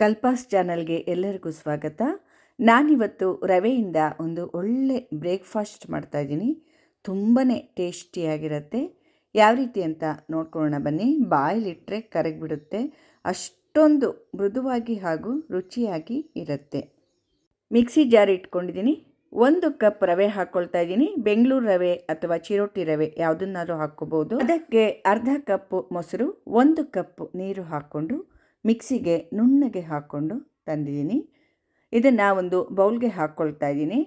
ಕಲ್ಪಾಸ್ ಚಾನಲ್ಗೆ ಎಲ್ಲರಿಗೂ ಸ್ವಾಗತ. ನಾನಿವತ್ತು ರವೆಯಿಂದ ಒಂದು ಒಳ್ಳೆ ಬ್ರೇಕ್ಫಾಸ್ಟ್ ಮಾಡ್ತಾ ಇದ್ದೀನಿ. ತುಂಬಾ ಟೇಸ್ಟಿಯಾಗಿರುತ್ತೆ ಯಾವ ರೀತಿ ಅಂತ ನೋಡ್ಕೊಳ್ಳೋಣ ಬನ್ನಿ. ಬಾಯಲ್ಲಿಟ್ಟರೆ ಕರಗಿಬಿಡುತ್ತೆ. ಅಷ್ಟೊಂದು ಮೃದುವಾಗಿ ಹಾಗೂ ರುಚಿಯಾಗಿ ಇರುತ್ತೆ. ಮಿಕ್ಸಿ ಜಾರ್ ಇಟ್ಕೊಂಡಿದ್ದೀನಿ. ಒಂದು ಕಪ್ ರವೆ ಹಾಕ್ಕೊಳ್ತಾ ಇದ್ದೀನಿ. ಬೆಂಗಳೂರು ರವೆ ಅಥವಾ ಚಿರೋಟಿ ರವೆ ಯಾವುದನ್ನಾದ್ರೂ ಹಾಕ್ಕೋಬೋದು. ಅದಕ್ಕೆ ಅರ್ಧ ಕಪ್ ಮೊಸರು, ಒಂದು ಕಪ್ ನೀರು ಹಾಕ್ಕೊಂಡು ಮಿಕ್ಸಿಗೆ ನುಣ್ಣಗೆ ಹಾಕ್ಕೊಂಡು ತಂದಿದ್ದೀನಿ. ಇದನ್ನು ಒಂದು ಬೌಲ್ಗೆ ಹಾಕ್ಕೊಳ್ತಾ ಇದ್ದೀನಿ.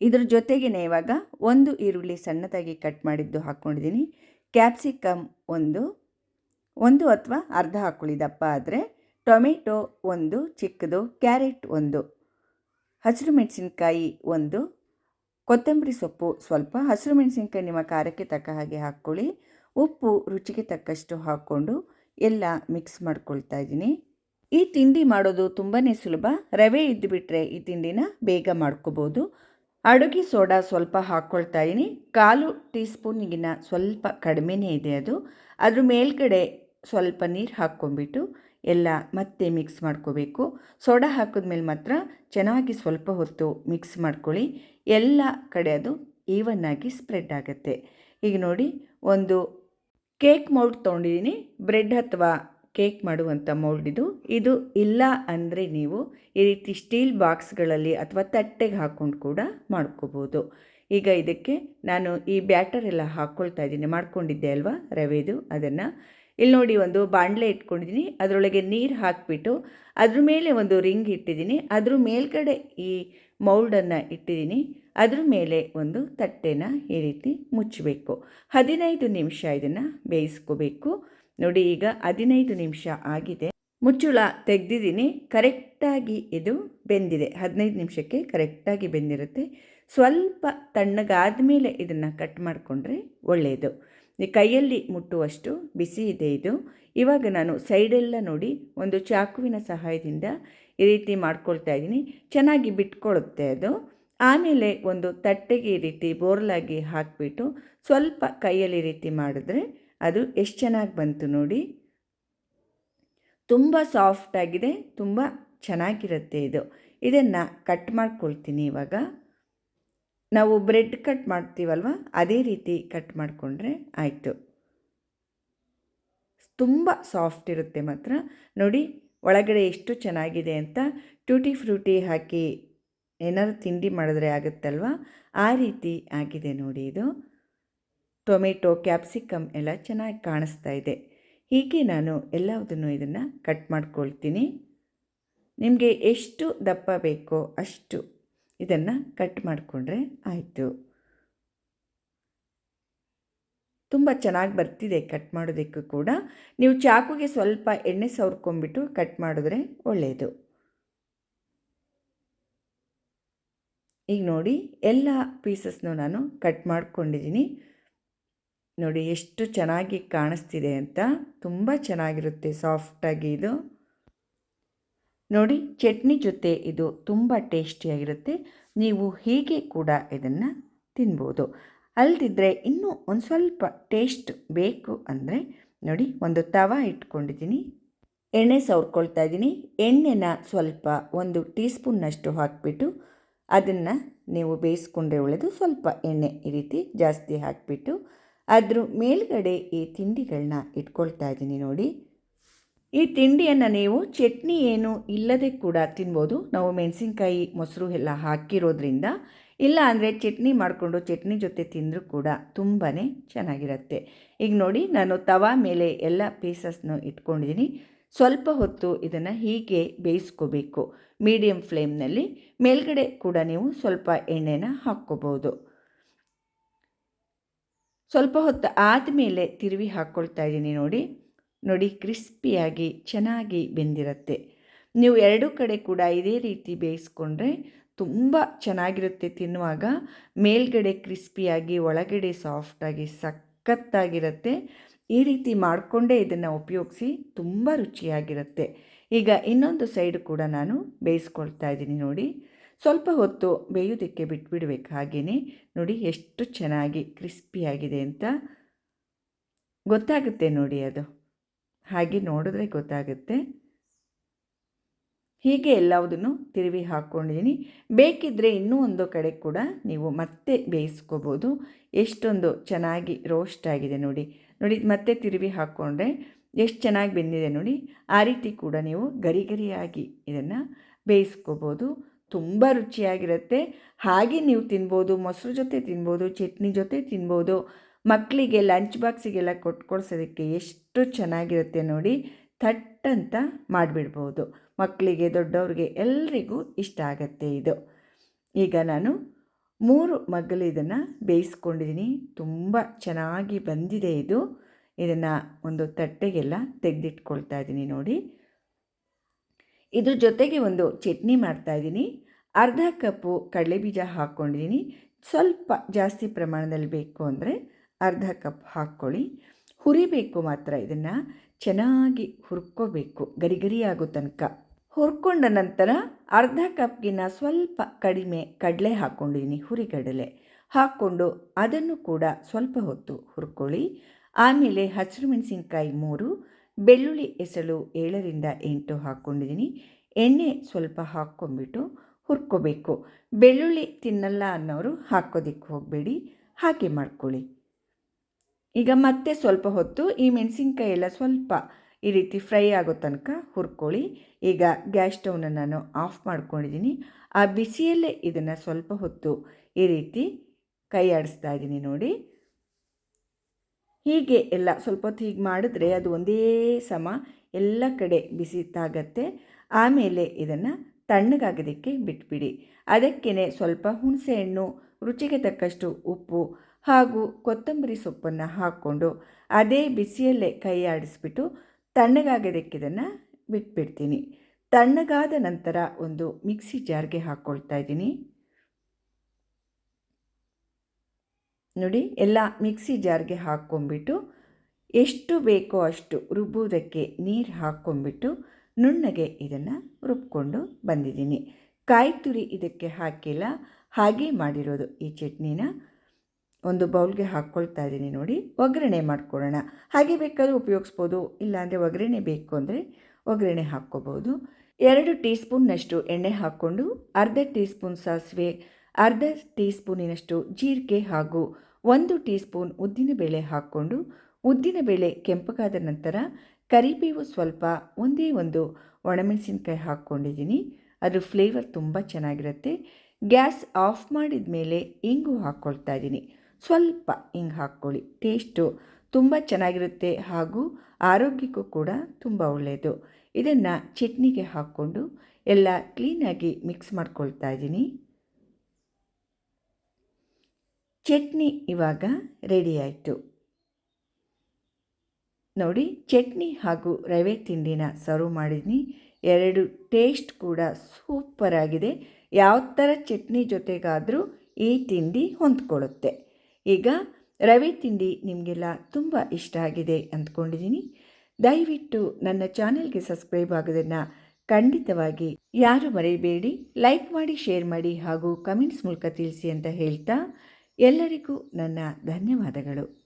ಇದ್ರ ಜೊತೆಗೇ ಇವಾಗ ಒಂದು ಈರುಳ್ಳಿ ಸಣ್ಣದಾಗಿ ಕಟ್ ಮಾಡಿದ್ದು ಹಾಕ್ಕೊಂಡಿದ್ದೀನಿ ಕ್ಯಾಪ್ಸಿಕಮ್ ಒಂದು ಒಂದು ಅಥವಾ ಅರ್ಧ ಹಾಕ್ಕೊಳ್ಳಿ ದಪ್ಪ ಆದರೆ. ಟೊಮೆಟೊ ಒಂದು, ಚಿಕ್ಕದು, ಕ್ಯಾರೆಟ್ ಒಂದು, ಹಸಿರು ಮೆಣಸಿನ್ಕಾಯಿ ಒಂದು, ಕೊತ್ತಂಬರಿ ಸೊಪ್ಪು ಸ್ವಲ್ಪ, ಹಸಿರು ಮೆಣಸಿನ್ಕಾಯಿ ನಿಮ್ಮ ಖಾರಕ್ಕೆ ತಕ್ಕ ಹಾಗೆ ಹಾಕ್ಕೊಳ್ಳಿ ಉಪ್ಪು ರುಚಿಗೆ ತಕ್ಕಷ್ಟು ಹಾಕ್ಕೊಂಡು ಎಲ್ಲ ಮಿಕ್ಸ್ ಮಾಡ್ಕೊಳ್ತಾ ಇದ್ದೀನಿ. ಈ ತಿಂಡಿ ಮಾಡೋದು ತುಂಬಾ ಸುಲಭ. ರವೆ ಇದ್ದುಬಿಟ್ರೆ ಈ ತಿಂಡಿನ ಬೇಗ ಮಾಡ್ಕೋಬೋದು. ಅಡುಗೆ ಸೋಡಾ ಸ್ವಲ್ಪ ಹಾಕ್ಕೊಳ್ತಾ ಇದ್ದೀನಿ. ಕಾಲು ಟೀ ಸ್ಪೂನಿಗಿನ ಸ್ವಲ್ಪ ಕಡಿಮೆನೇ ಇದೆ ಅದು. ಅದ್ರ ಮೇಲ್ಗಡೆ ಸ್ವಲ್ಪ ನೀರು ಹಾಕ್ಕೊಂಬಿಟ್ಟು ಎಲ್ಲ ಮತ್ತೆ ಮಿಕ್ಸ್ ಮಾಡ್ಕೋಬೇಕು. ಸೋಡಾ ಹಾಕಿದ್ಮೇಲೆ ಮಾತ್ರ ಚೆನ್ನಾಗಿ ಸ್ವಲ್ಪ ಹೊತ್ತು ಮಿಕ್ಸ್ ಮಾಡ್ಕೊಳ್ಳಿ. ಎಲ್ಲ ಕಡೆ ಅದು ಈವನ್ನಾಗಿ ಸ್ಪ್ರೆಡ್ ಆಗುತ್ತೆ. ಈಗ ನೋಡಿ, ಒಂದು ಕೇಕ್ ಮೌಲ್ಡ್ ತೊಗೊಂಡಿದ್ದೀನಿ ಬ್ರೆಡ್ ಅಥವಾ ಕೇಕ್ ಮಾಡುವಂಥ ಮೌಲ್ಡ್ ಇದು. ಇದು ಇಲ್ಲ ಅಂದರೆ ನೀವು ಈ ರೀತಿ ಸ್ಟೀಲ್ ಬಾಕ್ಸ್ಗಳಲ್ಲಿ ಅಥವಾ ತಟ್ಟೆಗೆ ಹಾಕ್ಕೊಂಡು ಕೂಡ ಮಾಡ್ಕೋಬೋದು. ಈಗ ಇದಕ್ಕೆ ನಾನು ಈ ಬ್ಯಾಟರ್ ಎಲ್ಲ ಹಾಕ್ಕೊಳ್ತಾ ಇದ್ದೀನಿ. ಮಾಡ್ಕೊಂಡಿದ್ದೆ ಅಲ್ವಾ ರವೆದು, ಅದನ್ನು. ಇಲ್ಲಿ ನೋಡಿ ಒಂದು ಬಾಣಲೆ ಇಟ್ಕೊಂಡಿದ್ದೀನಿ ಅದರೊಳಗೆ ನೀರು ಹಾಕಿಬಿಟ್ಟು ಅದ್ರ ಮೇಲೆ ಒಂದು ರಿಂಗ್ ಇಟ್ಟಿದ್ದೀನಿ ಅದ್ರ ಮೇಲ್ಗಡೆ ಈ ಮೌಲ್ಡನ್ನು ಇಟ್ಟಿದ್ದೀನಿ. ಅದ್ರ ಮೇಲೆ ಒಂದು ತಟ್ಟೆನ ಈ ರೀತಿ ಮುಚ್ಚಬೇಕು. ಹದಿನೈದು ನಿಮಿಷ ಇದನ್ನು ಬೇಯಿಸ್ಕೋಬೇಕು. ನೋಡಿ, ಈಗ ಹದಿನೈದು ನಿಮಿಷ ಆಗಿದೆ. ಮುಚ್ಚುಳ ತೆಗೆದಿದ್ದೀನಿ. ಕರೆಕ್ಟಾಗಿ ಇದು ಬೆಂದಿದೆ. ಹದಿನೈದು ನಿಮಿಷಕ್ಕೆ ಕರೆಕ್ಟಾಗಿ ಬೆಂದಿರುತ್ತೆ. ಸ್ವಲ್ಪ ತಣ್ಣಗಾದ ಮೇಲೆ ಇದನ್ನು ಕಟ್ ಮಾಡಿಕೊಂಡ್ರೆ ಒಳ್ಳೆಯದು ಕೈಯಲ್ಲಿ ಮುಟ್ಟುವಷ್ಟು ಬಿಸಿ ಇದೆ ಇದು. ಇವಾಗ ನಾನು ಸೈಡೆಲ್ಲ ನೋಡಿ ಒಂದು ಚಾಕುವಿನ ಸಹಾಯದಿಂದ ಈ ರೀತಿ ಮಾಡ್ಕೊಳ್ತಾ ಇದ್ದೀನಿ. ಚೆನ್ನಾಗಿ ಬಿಟ್ಕೊಳ್ಳುತ್ತೆ ಅದು. ಆಮೇಲೆ ಒಂದು ತಟ್ಟೆಗೆ ಈ ರೀತಿ ಬೋರ್ಲಾಗಿ ಹಾಕಿಬಿಟ್ಟು ಸ್ವಲ್ಪ ಕೈಯಲ್ಲಿ ಈ ರೀತಿ ಮಾಡಿದ್ರೆ ಅದು ಎಷ್ಟು ಚೆನ್ನಾಗಿ ಬಂತು ನೋಡಿ. ತುಂಬ ಸಾಫ್ಟಾಗಿದೆ ತುಂಬ ಚೆನ್ನಾಗಿರುತ್ತೆ ಇದು. ಇದನ್ನು ಕಟ್ ಮಾಡ್ಕೊಳ್ತೀನಿ ಇವಾಗ. ನಾವು ಬ್ರೆಡ್ ಕಟ್ ಮಾಡ್ತೀವಲ್ವ? ಅದೇ ರೀತಿ ಕಟ್ ಮಾಡಿಕೊಂಡ್ರೆ ಆಯಿತು. ತುಂಬ ಸಾಫ್ಟ್ ಇರುತ್ತೆ ಮಾತ್ರ. ನೋಡಿ, ಒಳಗಡೆ ಎಷ್ಟು ಚೆನ್ನಾಗಿದೆ ಅಂತ ಟೂಟಿ ಫ್ರೂಟಿ ಹಾಕಿ ಏನಾದ್ರು ತಿಂಡಿ ಮಾಡಿದ್ರೆ ಆಗುತ್ತಲ್ವ? ಆ ರೀತಿ ಆಗಿದೆ ನೋಡಿ ಇದು. ಟೊಮೆಟೊ, ಕ್ಯಾಪ್ಸಿಕಮ್ ಎಲ್ಲ ಚೆನ್ನಾಗಿ ಕಾಣಿಸ್ತಾ ಇದೆ. ಹೀಗೆ ನಾನು ಎಲ್ಲದನ್ನು ಇದನ್ನು ಕಟ್ ಮಾಡ್ಕೊಳ್ತೀನಿ. ನಿಮಗೆ ಎಷ್ಟು ದಪ್ಪ ಬೇಕೋ ಅಷ್ಟು ಇದನ್ನು ಕಟ್ ಮಾಡಿಕೊಂಡ್ರೆ ಆಯಿತು. ತುಂಬ ಚೆನ್ನಾಗಿ ಬರ್ತಿದೆ ಕಟ್ ಮಾಡೋದಕ್ಕೂ ಕೂಡ. ನೀವು ಚಾಕುಗೆ ಸ್ವಲ್ಪ ಎಣ್ಣೆ ಸವರ್ಕೊಂಬಿಟ್ಟು ಕಟ್ ಮಾಡಿದ್ರೆ ಒಳ್ಳೆಯದು ಈಗ ನೋಡಿ ಎಲ್ಲ ಪೀಸಸ್ನು ನಾನು ಕಟ್ ಮಾಡ್ಕೊಂಡಿದ್ದೀನಿ ನೋಡಿ ಎಷ್ಟು ಚೆನ್ನಾಗಿ ಕಾಣಿಸ್ತಿದೆ ಅಂತ. ತುಂಬ ಚೆನ್ನಾಗಿರುತ್ತೆ ಸಾಫ್ಟಾಗಿ ಇದು. ನೋಡಿ ಚಟ್ನಿ ಜೊತೆ ಇದು ತುಂಬ ಟೇಸ್ಟಿಯಾಗಿರುತ್ತೆ. ನೀವು ಹೀಗೆ ಕೂಡ ಇದನ್ನು ತಿನ್ಬೋದು. ಅಲ್ದಿದ್ರೆ ಇನ್ನೂ ಒಂದು ಸ್ವಲ್ಪ ಟೇಸ್ಟ್ ಬೇಕು ಅಂದರೆ ನೋಡಿ ಒಂದು ತವ ಇಟ್ಕೊಂಡಿದ್ದೀನಿ. ಎಣ್ಣೆ ಸವರ್ಕೊಳ್ತಾ ಇದ್ದೀನಿ. ಎಣ್ಣೆನ ಸ್ವಲ್ಪ ಒಂದು ಟೀ ಸ್ಪೂನ್ನಷ್ಟು ಹಾಕಿಬಿಟ್ಟು ಅದನ್ನು ನೀವು ಬೇಯಿಸ್ಕೊಂಡ್ರೆ ಒಳ್ಳೆಯದು ಸ್ವಲ್ಪ ಎಣ್ಣೆ ಈ ರೀತಿ ಜಾಸ್ತಿ ಹಾಕಿಬಿಟ್ಟು ಅದ್ರ ಮೇಲ್ಗಡೆ ಈ ತಿಂಡಿಗಳನ್ನ ಇಟ್ಕೊಳ್ತಾ ಇದ್ದೀನಿ ನೋಡಿ. ಈ ತಿಂಡಿಯನ್ನು ನೀವು ಚಟ್ನಿ ಏನು ಇಲ್ಲದೆ ಕೂಡ ತಿನ್ಬೋದು. ನಾವು ಮೆಣಸಿನ್ಕಾಯಿ, ಮೊಸರು ಎಲ್ಲ ಹಾಕಿರೋದ್ರಿಂದ ಇಲ್ಲ ಅಂದರೆ ಚಟ್ನಿ ಮಾಡಿಕೊಂಡು ಚಟ್ನಿ ಜೊತೆ ತಿಂದರೂ ಕೂಡ ತುಂಬಾ ಚೆನ್ನಾಗಿರುತ್ತೆ. ಈಗ ನೋಡಿ, ನಾನು ತವಾ ಮೇಲೆ ಎಲ್ಲ ಪೀಸಸ್ನು ಇಟ್ಕೊಂಡಿದ್ದೀನಿ. ಸ್ವಲ್ಪ ಹೊತ್ತು ಇದನ್ನು ಹೀಗೆ ಬೇಯಿಸ್ಕೋಬೇಕು. ಮೀಡಿಯಮ್ ಫ್ಲೇಮ್ನಲ್ಲಿ ಮೇಲ್ಗಡೆ ಕೂಡ ನೀವು ಸ್ವಲ್ಪ ಎಣ್ಣೆನ ಹಾಕ್ಕೋಬೋದು. ಸ್ವಲ್ಪ ಹೊತ್ತು ಆದಮೇಲೆ ತಿರುವಿ ಹಾಕ್ಕೊಳ್ತಾ ಇದ್ದೀನಿ ನೋಡಿ. ನೋಡಿ, ಕ್ರಿಸ್ಪಿಯಾಗಿ, ಚೆನ್ನಾಗಿ ಬೆಂದಿರುತ್ತೆ. ನೀವು ಎರಡೂ ಕಡೆ ಕೂಡ ಇದೇ ರೀತಿ ಬೇಯಿಸ್ಕೊಂಡ್ರೆ ತುಂಬ ಚೆನ್ನಾಗಿರುತ್ತೆ ತಿನ್ನುವಾಗ. ಮೇಲ್ಗಡೆ ಕ್ರಿಸ್ಪಿಯಾಗಿ, ಒಳಗಡೆ ಸಾಫ್ಟಾಗಿ, ಸಖತ್ತಾಗಿರುತ್ತೆ. ಈ ರೀತಿ ಮಾಡಿಕೊಂಡೇ ಇದನ್ನು ಉಪಯೋಗಿಸಿ ತುಂಬ ರುಚಿಯಾಗಿರುತ್ತೆ. ಈಗ ಇನ್ನೊಂದು ಸೈಡ್ ಕೂಡ ನಾನು ಬೇಯಿಸ್ಕೊಳ್ತಾ ಇದ್ದೀನಿ ನೋಡಿ. ಸ್ವಲ್ಪ ಹೊತ್ತು ಬೇಯೋದಕ್ಕೆ ಬಿಟ್ಬಿಡ್ಬೇಕು ಹಾಗೆಯೇ ನೋಡಿ, ಎಷ್ಟು ಚೆನ್ನಾಗಿ ಕ್ರಿಸ್ಪಿಯಾಗಿದೆ ಅಂತ. ಗೊತ್ತಾಗುತ್ತೆ ನೋಡಿ ಅದು. ಹಾಗೆ ನೋಡಿದ್ರೆ ಗೊತ್ತಾಗುತ್ತೆ. ಹೀಗೆ ಎಲ್ಲವುದನ್ನು ತಿರುವಿ ಹಾಕ್ಕೊಂಡಿದ್ದೀನಿ ಬೇಕಿದ್ದರೆ ಇನ್ನೂ ಒಂದು ಕಡೆ ಕೂಡ ನೀವು ಮತ್ತೆ ಬೇಯಿಸ್ಕೋಬೋದು. ಎಷ್ಟೊಂದು ಚೆನ್ನಾಗಿ ರೋಸ್ಟ್ ಆಗಿದೆ ನೋಡಿ. ನೋಡಿ, ಮತ್ತೆ ತಿರುವಿ ಹಾಕ್ಕೊಂಡ್ರೆ ಎಷ್ಟು ಚೆನ್ನಾಗಿ ಬೆಂದಿದೆ ನೋಡಿ. ಆ ರೀತಿ ಕೂಡ ನೀವು ಗರಿ ಗರಿಯಾಗಿ ಇದನ್ನು ಬೇಯಿಸ್ಕೋಬೋದು. ತುಂಬ ರುಚಿಯಾಗಿರುತ್ತೆ. ಹಾಗೆ ನೀವು ತಿನ್ಬೋದು, ಮೊಸರು ಜೊತೆ ತಿನ್ಬೋದು, ಚಟ್ನಿ ಜೊತೆ ತಿನ್ಬೋದು. ಮಕ್ಕಳಿಗೆ ಲಂಚ್ ಬಾಕ್ಸಿಗೆಲ್ಲ ಕೊಟ್ಕೊಳ್ಸೋದಕ್ಕೆ ಎಷ್ಟು ಚೆನ್ನಾಗಿರುತ್ತೆ ನೋಡಿ ಥಟ್ ಅಂತ ಮಾಡಿಬಿಡ್ಬೋದು. ಮಕ್ಕಳಿಗೆ, ದೊಡ್ಡವ್ರಿಗೆ ಎಲ್ರಿಗೂ ಇಷ್ಟ ಆಗುತ್ತೆ ಇದು. ಈಗ ನಾನು ಮೂರು ಮಗ್ಗಲು ಇದನ್ನು ಬೇಯಿಸ್ಕೊಂಡಿದ್ದೀನಿ ತುಂಬ ಚೆನ್ನಾಗಿ ಬಂದಿದೆ ಇದು. ಇದನ್ನು ಒಂದು ತಟ್ಟೆಗೆಲ್ಲ ತೆಗೆದಿಟ್ಕೊಳ್ತಾ ಇದ್ದೀನಿ ನೋಡಿ. ಇದ್ರ ಜೊತೆಗೆ ಒಂದು ಚಟ್ನಿ ಮಾಡ್ತಾಯಿದ್ದೀನಿ ಅರ್ಧ ಕಪ್ಪು ಕಡಲೆ ಬೀಜ ಹಾಕ್ಕೊಂಡಿದ್ದೀನಿ ಸ್ವಲ್ಪ ಜಾಸ್ತಿ ಪ್ರಮಾಣದಲ್ಲಿ ಬೇಕು ಅಂದರೆ ಅರ್ಧ ಕಪ್ ಹಾಕ್ಕೊಳ್ಳಿ. ಹುರಿಬೇಕು ಮಾತ್ರ ಇದನ್ನು. ಚೆನ್ನಾಗಿ ಹುರ್ಕೋಬೇಕು. ಗರಿ ಗರಿ ಆಗೋ ತನಕ. ಹುರ್ಕೊಂಡ ನಂತರ ಅರ್ಧ ಕಪ್ಗಿನ್ನ ಸ್ವಲ್ಪ ಕಡಿಮೆ ಕಡಲೆ ಹಾಕ್ಕೊಂಡಿದ್ದೀನಿ ಹುರಿಗಡಲೆ. ಹಾಕ್ಕೊಂಡು ಅದನ್ನು ಕೂಡ ಸ್ವಲ್ಪ ಹೊತ್ತು ಹುರ್ಕೊಳ್ಳಿ. ಆಮೇಲೆ ಹಸಿರು ಮೆಣಸಿನ್ಕಾಯಿ ಮೂರು, ಬೆಳ್ಳುಳ್ಳಿ ಎಸಳು ಏಳರಿಂದ ಎಂಟು ಹಾಕ್ಕೊಂಡಿದ್ದೀನಿ ಎಣ್ಣೆ ಸ್ವಲ್ಪ ಹಾಕ್ಕೊಂಬಿಟ್ಟು ಹುರ್ಕೋಬೇಕು. ಬೆಳ್ಳುಳ್ಳಿ ತಿನ್ನಲ್ಲ ಅನ್ನೋರು ಹಾಕೋದಿಕ್ಕೆ ಹೋಗಬೇಡಿ. ಹಾಗೆ ಮಾಡ್ಕೊಳ್ಳಿ. ಈಗ ಮತ್ತೆ ಸ್ವಲ್ಪ ಹೊತ್ತು ಈ ಮೆಣಸಿನ್ಕಾಯಿ ಎಲ್ಲ ಸ್ವಲ್ಪ ಈ ರೀತಿ ಫ್ರೈ ಆಗೋ ತನಕ ಹುರ್ಕೊಳ್ಳಿ. ಈಗ ಗ್ಯಾಸ್ ಸ್ಟವ್ನ ನಾನು ಆಫ್ ಮಾಡ್ಕೊಂಡಿದ್ದೀನಿ. ಆ ಬಿಸಿಯಲ್ಲೇ ಇದನ್ನು ಸ್ವಲ್ಪ ಹೊತ್ತು ಈ ರೀತಿ ಕೈ ಆಡಿಸ್ತಾ ಇದ್ದೀನಿ ನೋಡಿ. ಹೀಗೆ ಎಲ್ಲ ಸ್ವಲ್ಪ ಹೊತ್ತು ಹೀಗೆ ಮಾಡಿದ್ರೆ ಅದು ಒಂದೇ ಸಮ ಎಲ್ಲ ಕಡೆ ಬಿಸಿ ತಾಗತ್ತೆ. ಆಮೇಲೆ ಇದನ್ನು ತಣ್ಣಗಾಗೋದಕ್ಕೆ ಬಿಟ್ಬಿಡಿ. ಅದಕ್ಕೇ ಸ್ವಲ್ಪ ಹುಣಸೆಹಣ್ಣು, ರುಚಿಗೆ ತಕ್ಕಷ್ಟು ಉಪ್ಪು ಹಾಗೂ ಕೊತ್ತಂಬರಿ ಸೊಪ್ಪನ್ನು ಹಾಕ್ಕೊಂಡು ಅದೇ ಬಿಸಿಯಲ್ಲೇ ಕೈ ಆಡಿಸ್ಬಿಟ್ಟು ತಣ್ಣಗಾಗೋದಕ್ಕೆ ಇದನ್ನು ಬಿಟ್ಬಿಡ್ತೀನಿ. ತಣ್ಣಗಾದ ನಂತರ ಒಂದು ಮಿಕ್ಸಿ ಜಾರ್ಗೆ ಹಾಕ್ಕೊಳ್ತಾ ಇದ್ದೀನಿ. ನೋಡಿ, ಎಲ್ಲ ಮಿಕ್ಸಿ ಜಾರ್ಗೆ ಹಾಕ್ಕೊಂಬಿಟ್ಟು ಎಷ್ಟು ಬೇಕೋ ಅಷ್ಟು ರುಬ್ಬುವುದಕ್ಕೆ ನೀರು ಹಾಕ್ಕೊಂಬಿಟ್ಟು ನುಣ್ಣಗೆ ಇದನ್ನು ರುಬ್ಕೊಂಡು ಬಂದಿದ್ದೀನಿ. ಕಾಯಿ ತುರಿ ಇದಕ್ಕೆ ಹಾಕಿಲ್ಲ, ಹಾಗೆ ಮಾಡಿರೋದು ಈ ಚಟ್ನಿನ. ಒಂದು ಬೌಲ್ಗೆ ಹಾಕ್ಕೊಳ್ತಾ ಇದ್ದೀನಿ ನೋಡಿ. ಒಗ್ಗರಣೆ ಮಾಡ್ಕೊಳ್ಳೋಣ. ಹಾಗೆ ಬೇಕಾದರೂ ಉಪಯೋಗಿಸ್ಬೋದು. ಇಲ್ಲಾಂದರೆ ಒಗ್ಗರಣೆ ಬೇಕು ಅಂದರೆ ಒಗ್ಗರಣೆ ಹಾಕ್ಕೋಬೋದು. ಎರಡು ಟೀ ಸ್ಪೂನ್ನಷ್ಟು ಎಣ್ಣೆ ಹಾಕ್ಕೊಂಡು ಅರ್ಧ ಟೀ ಸ್ಪೂನ್ ಸಾಸಿವೆ, ಅರ್ಧ ಟೀ ಸ್ಪೂನಿನಷ್ಟು ಜೀರಿಗೆ ಹಾಗೂ ಒಂದು ಟೀ ಸ್ಪೂನ್ ಉದ್ದಿನಬೇಳೆ ಹಾಕ್ಕೊಂಡು ಉದ್ದಿನಬೇಳೆ ಕೆಂಪಗಾದ ನಂತರ ಕರಿಬೇವು ಸ್ವಲ್ಪ ಒಂದೇ ಒಂದು ಒಣಮೆಣಸಿನ್ಕಾಯಿ ಹಾಕ್ಕೊಂಡಿದ್ದೀನಿ. ಅದ್ರ ಫ್ಲೇವರ್ ತುಂಬ ಚೆನ್ನಾಗಿರುತ್ತೆ. ಗ್ಯಾಸ್ ಆಫ್ ಮಾಡಿದ ಮೇಲೆ ಇಂಗು ಹಾಕ್ಕೊಳ್ತಾ ಇದ್ದೀನಿ. ಸ್ವಲ್ಪ ಹಿಂಗೆ ಹಾಕ್ಕೊಳ್ಳಿ. ಟೇಸ್ಟು ತುಂಬ ಚೆನ್ನಾಗಿರುತ್ತೆ ಹಾಗೂ ಆರೋಗ್ಯಕ್ಕೂ ಕೂಡ ತುಂಬ ಒಳ್ಳೆಯದು ಇದನ್ನು ಚಟ್ನಿಗೆ ಹಾಕ್ಕೊಂಡು ಎಲ್ಲ ಕ್ಲೀನಾಗಿ ಮಿಕ್ಸ್ ಮಾಡ್ಕೊಳ್ತಾ ಇದ್ದೀನಿ. ಚಟ್ನಿ ಇವಾಗ ರೆಡಿ ಆಯಿತು. ನೋಡಿ, ಚಟ್ನಿ ಹಾಗೂ ರವೆ ತಿಂಡಿನ ಸರ್ವ್ ಮಾಡಿದ್ದೀನಿ. ಎರಡು ಟೇಸ್ಟ್ ಕೂಡ ಸೂಪರಾಗಿದೆ ಯಾವ ಥರ ಚಟ್ನಿ ಜೊತೆಗಾದರೂ ಈ ತಿಂಡಿ ಹೊಂದ್ಕೊಳ್ಳುತ್ತೆ. ಈಗ ರವೆ ತಿಂಡಿ ನಿಮಗೆಲ್ಲ ತುಂಬ ಇಷ್ಟ ಆಗಿದೆ ಅಂದ್ಕೊಂಡಿದ್ದೀನಿ. ದಯವಿಟ್ಟು ನನ್ನ ಚಾನೆಲ್ಗೆ ಸಬ್ಸ್ಕ್ರೈಬ್ ಆಗೋದನ್ನು ಖಂಡಿತವಾಗಿ ಯಾರು ಮರೆಯಬೇಡಿ ಲೈಕ್ ಮಾಡಿ, ಶೇರ್ ಮಾಡಿ ಹಾಗೂ ಕಮೆಂಟ್ಸ್ ಮೂಲಕ ತಿಳಿಸಿ ಅಂತ ಹೇಳ್ತಾ ಎಲ್ಲರಿಗೂ ನನ್ನ ಧನ್ಯವಾದಗಳು.